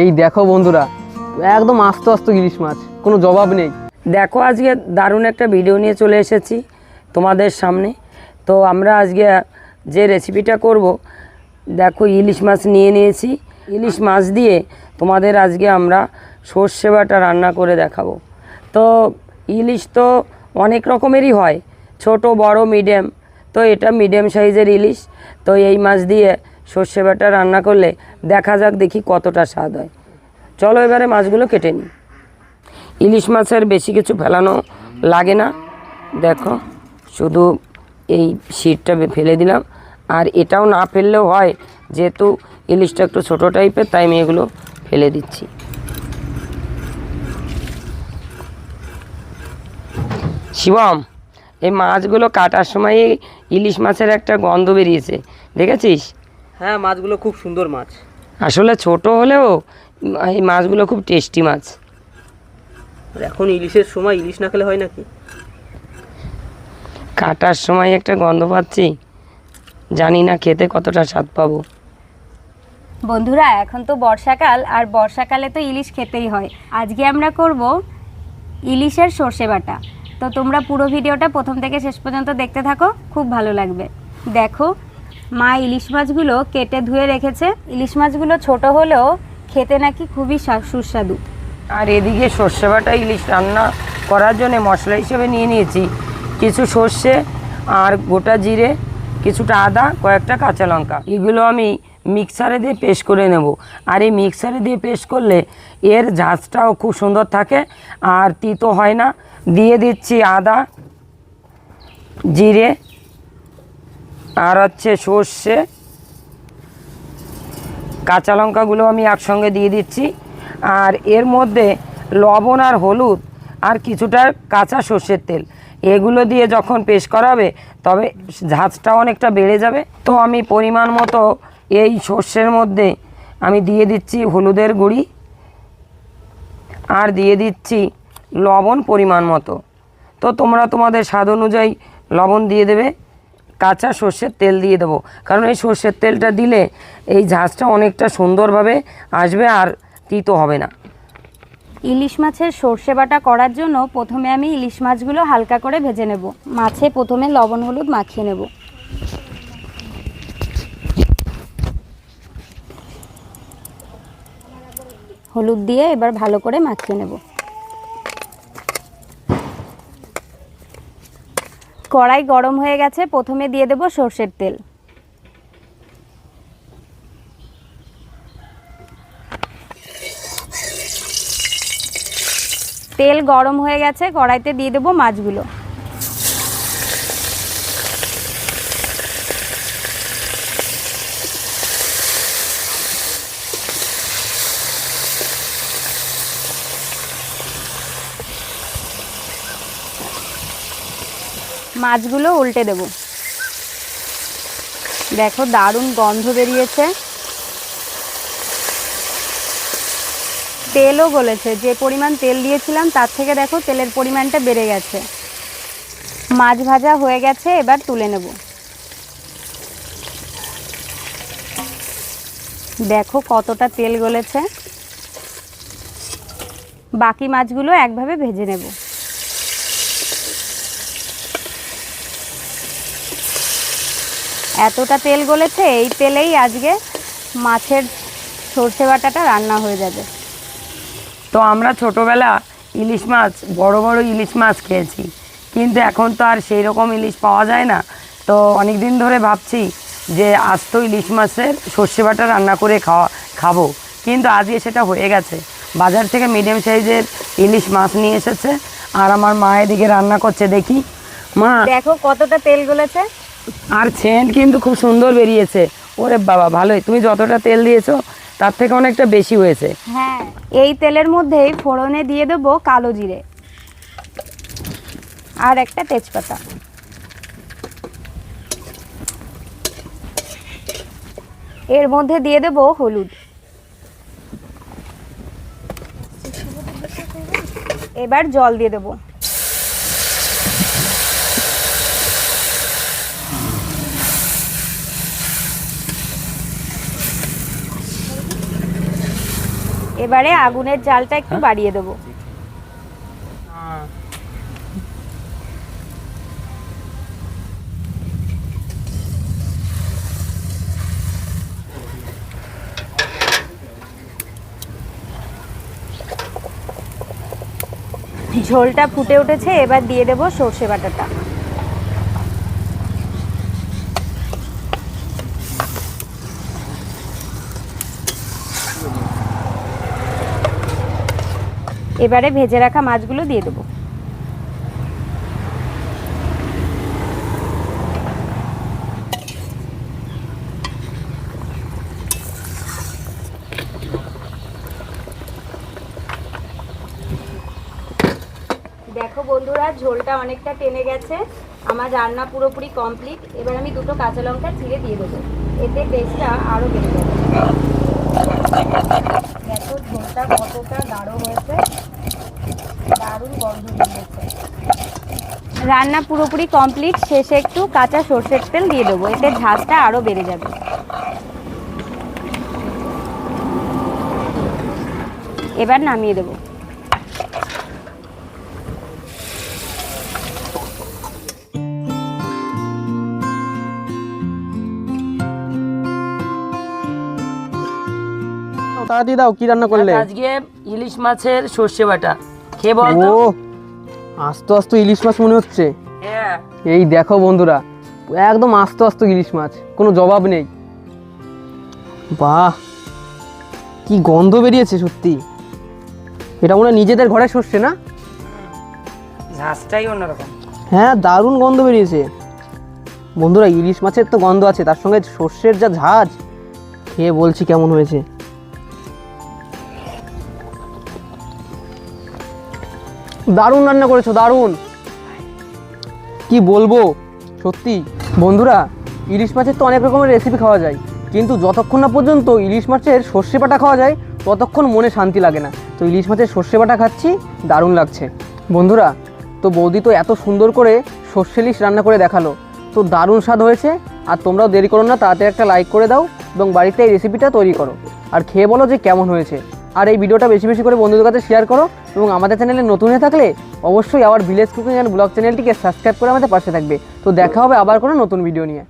এই দেখো বন্ধুরা, একদম আস্ত আস্ত ইলিশ মাছ, কোনো জবাব নেই। দেখো আজকে দারুণ একটা ভিডিও নিয়ে চলে এসেছি তোমাদের সামনে। তো আমরা আজকে যে রেসিপিটা করব, দেখো ইলিশ মাছ নিয়ে নিয়েছি। ইলিশ মাছ দিয়ে তোমাদের আজকে আমরা সর্ষে বাটা রান্না করে দেখাবো। তো ইলিশ তো অনেক রকমেরই হয়, ছোট, বড় মিডিয়াম তো এটা মিডিয়াম সাইজের ইলিশ। তো এই মাছ দিয়ে সর্ষে বাটা রান্না করলে দেখা যাক দেখি কতটা স্বাদ হয়। চলো এবারে মাছগুলো কেটে নিই। ইলিশ মাছের বেশি কিছু ফেলানো লাগে না। দেখো, শুধু এই শিটটা ফেলে দিলাম। আর এটাও না ফেললেও হয়, যেহেতু ইলিশটা একটু ছোটো টাইপের, তাই আমি এগুলো ফেলে দিচ্ছি। শিবম, এই মাছগুলো কাটার সময় ইলিশ মাছের একটা গন্ধ বেরিয়েছে, দেখেছিস? হ্যাঁ মাছগুলো খুব সুন্দর মাছ। আসলে ছোট হলেও এই মাছগুলো খুব টেস্টি মাছ। এখন ইলিশের সময় ইলিশ না খেলে হয় নাকি? কাটার সময় একটা গন্ধ পাচ্ছি। জানি না খেতে কতটা স্বাদ পাবো। বন্ধুরা এখন তো বর্ষাকাল আর বর্ষাকালে তো ইলিশ খেতেই হয়। আজকে আমরা করব ইলিশের সর্ষে বাটা। তো তোমরা পুরো ভিডিওটা প্রথম থেকে শেষ পর্যন্ত দেখতে থাকো খুব ভালো লাগবে। দেখো মা ইলিশ মাছগুলো কেটে ধুয়ে রেখেছে। ইলিশ মাছগুলো ছোট হলেও খেতে নাকি খুবই সুস্বাদু। আর এদিকে সর্ষে বাটা ইলিশ রান্না করার জন্য মশলা হিসেবে নিয়ে নিয়েছি। কিছু সর্ষে আর গোটা জিরে, কিছুটা আদা, কয়েকটা কাঁচা লঙ্কা। এগুলো আমি মিক্সারে দিয়ে পেস্ট করে নেব। আর এই মিক্সারে দিয়ে পেস্ট করলে এর ঝাঁজটাও খুব সুন্দর থাকে। আর তিতো হয় না। দিয়ে দিচ্ছি আদা, জিরে আর হচ্ছে সর্ষে। কাঁচা লঙ্কাগুলো আমি একসঙ্গে দিয়ে দিচ্ছি। আর এর মধ্যে লবণ আর হলুদ আর কিছুটা কাঁচা সর্ষের তেল। এগুলো দিয়ে যখন পেস্ট করাবে, তবে ঝাঁজটা অনেকটা বেড়ে যাবে। তো আমি পরিমাণ মতো এই সর্ষের মধ্যে আমি দিয়ে দিচ্ছি হলুদের গুঁড়ি। আর দিয়ে দিচ্ছি লবণ পরিমাণ মতো। তো তোমরা তোমাদের স্বাদ অনুযায়ী লবণ দিয়ে দেবে। কাঁচা সর্ষের তেল দিয়ে দেবো। কারণ এই সর্ষের তেলটা দিলে এই ঝাঁজটা অনেকটা সুন্দরভাবে আসবে আর তিতো হবে না। ইলিশ মাছের সর্ষে বাটা করার জন্য প্রথমে আমি ইলিশ মাছগুলো হালকা করে ভেজে নেব। মাছে প্রথমে লবণ হলুদ মাখিয়ে নেব। হলুদ দিয়ে এবার ভালো করে মাখিয়ে নেব। কড়াই গরম হয়ে গেছে, প্রথমে দিয়ে দেব সর্ষের তেল। তেল গরম হয়ে গেছে, কড়াইতে দিয়ে দেবো মাছগুলো। মাছগুলো উল্টে দেব। দেখো দারুণ গন্ধ বেরিয়েছে। তেলও গলেছে। যে পরিমাণ তেল দিয়েছিলাম, তার থেকে দেখো তেলের পরিমাণটা বেড়ে গেছে। মাছ ভাজা হয়ে গেছে, এবার তুলে নেব। দেখো কতটা তেল গলেছে। বাকি মাছগুলো একভাবে ভেজে নেব। এতটা তেল গলেছে এই তেলেই আজকে মাছের সর্ষে বাটাটা রান্না হয়ে যাবে। তো আমরা ছোটোবেলা ইলিশ মাছ বড় বড় ইলিশ মাছ খেয়েছি। কিন্তু এখন তো আর সেই রকম ইলিশ পাওয়া যায় না। তো অনেক দিন ধরে ভাবছি যে আস্ত ইলিশ মাছের সর্ষে বাটা রান্না করে খাওয়া খাব। কিন্তু আজকে সেটা হয়ে গেছে। বাজার থেকে মিডিয়াম সাইজের ইলিশ মাছ নিয়ে এসেছে। আর আমার মা এদিকে রান্না করছে দেখি। মা। দেখো কতটা তেল গলেছে। আর সেন্ট কিন্তু খুব সুন্দর বেরিয়েছে। ওরে বাবা, ভালোই। তুমি যতটা তেল দিয়েছ, তার থেকে অনেকটা বেশি হয়েছে। হ্যাঁ এই তেলের মধ্যেই ফোড়নে দিয়ে দেবো কালো জিরে। আর একটা তেজপাতা। এর মধ্যে দিয়ে দেবো হলুদ। এবার জল দিয়ে দেবো। এবারে আগুনের জালটা একটু বাড়িয়ে দেবো। ঝোলটা ফুটে উঠেছে এবার দিয়ে দেবো সর্ষে বাটাটা। এবারে ভেজে রাখা মাছগুলো দিয়ে দেবো। দেখো বন্ধুরা, ঝোলটা অনেকটা টেনে গেছে। আমার রান্না পুরোপুরি কমপ্লিট এবার আমি দুটো কাঁচা লঙ্কা চিড়ে দিয়ে দেবো। এতে টেস্টটা আরও বেড়ে যাবে। দেখো ঝোলটা কতটা গাঢ় হয়েছে। দারুণ গন্ধ রান্না পুরোপুরি কমপ্লিট, শেষে একটু কাঁচা সর্ষের তেল দিয়ে দেবো, এতে ঝাঁজটা আরও বেড়ে যাবে। এবার নামিয়ে দেবো। তাড়াতাড়ি দাও কি রান্না করলে? আজকে ইলিশ মাছের সর্ষে বাটা। খেয়ে বল তো? আস্ত আস্ত ইলিশ মাছ মনে হচ্ছে। হ্যাঁ। এই দেখো বন্ধুরা একদম আস্ত আস্ত ইলিশ মাছ কোনো জবাব নেই। বাহ কি গন্ধ বেরিয়েছে সত্যি। এটা মনে নিজেদের ঘরে সর্ষে না? অন্যরকম। হ্যাঁ দারুণ গন্ধ বেরিয়েছে। বন্ধুরা ইলিশ মাছের তো গন্ধ আছে তার সঙ্গে সর্ষের যা ঝাঁজ খেয়ে বলছি কেমন হয়েছে। দারুণ রান্না করেছ, দারুণ। কি বলব, সত্যি। বন্ধুরা, ইলিশ মাছের তো অনেক রকমের রেসিপি খাওয়া যায়। কিন্তু যতক্ষণ না পর্যন্ত ইলিশ মাছের সর্ষে বাটা খাওয়া যায়, ততক্ষণ মনে শান্তি লাগে না। তো ইলিশ মাছের সর্ষে বাটা খাচ্ছি, দারুণ লাগছে। বন্ধুরা, তো বৌদি তো এত সুন্দর করে সর্ষে ইলিশ রান্না করে দেখাল। তো দারুণ স্বাদ হয়েছে, আর তোমরাও দেরি করো না, তাড়াতাড়ি একটা লাইক করে দাও, এবং বাড়িতে এই রেসিপিটা তৈরি করো। আর খেয়ে বলো যে কেমন হয়েছে। আর এই ভিডিওটা বেশি বেশি করে বন্ধুদের কাছে শেয়ার করো এবং আমাদের চ্যানেলে নতুন হয়ে থাকলে অবশ্যই আবার ভিলেজ কুকিং অ্যান্ড ব্লগ চ্যানেলটিকে সাবস্ক্রাইব করে আমাদের পাশে থাকবে। তো দেখা হবে আবার কোনো নতুন ভিডিও নিয়ে।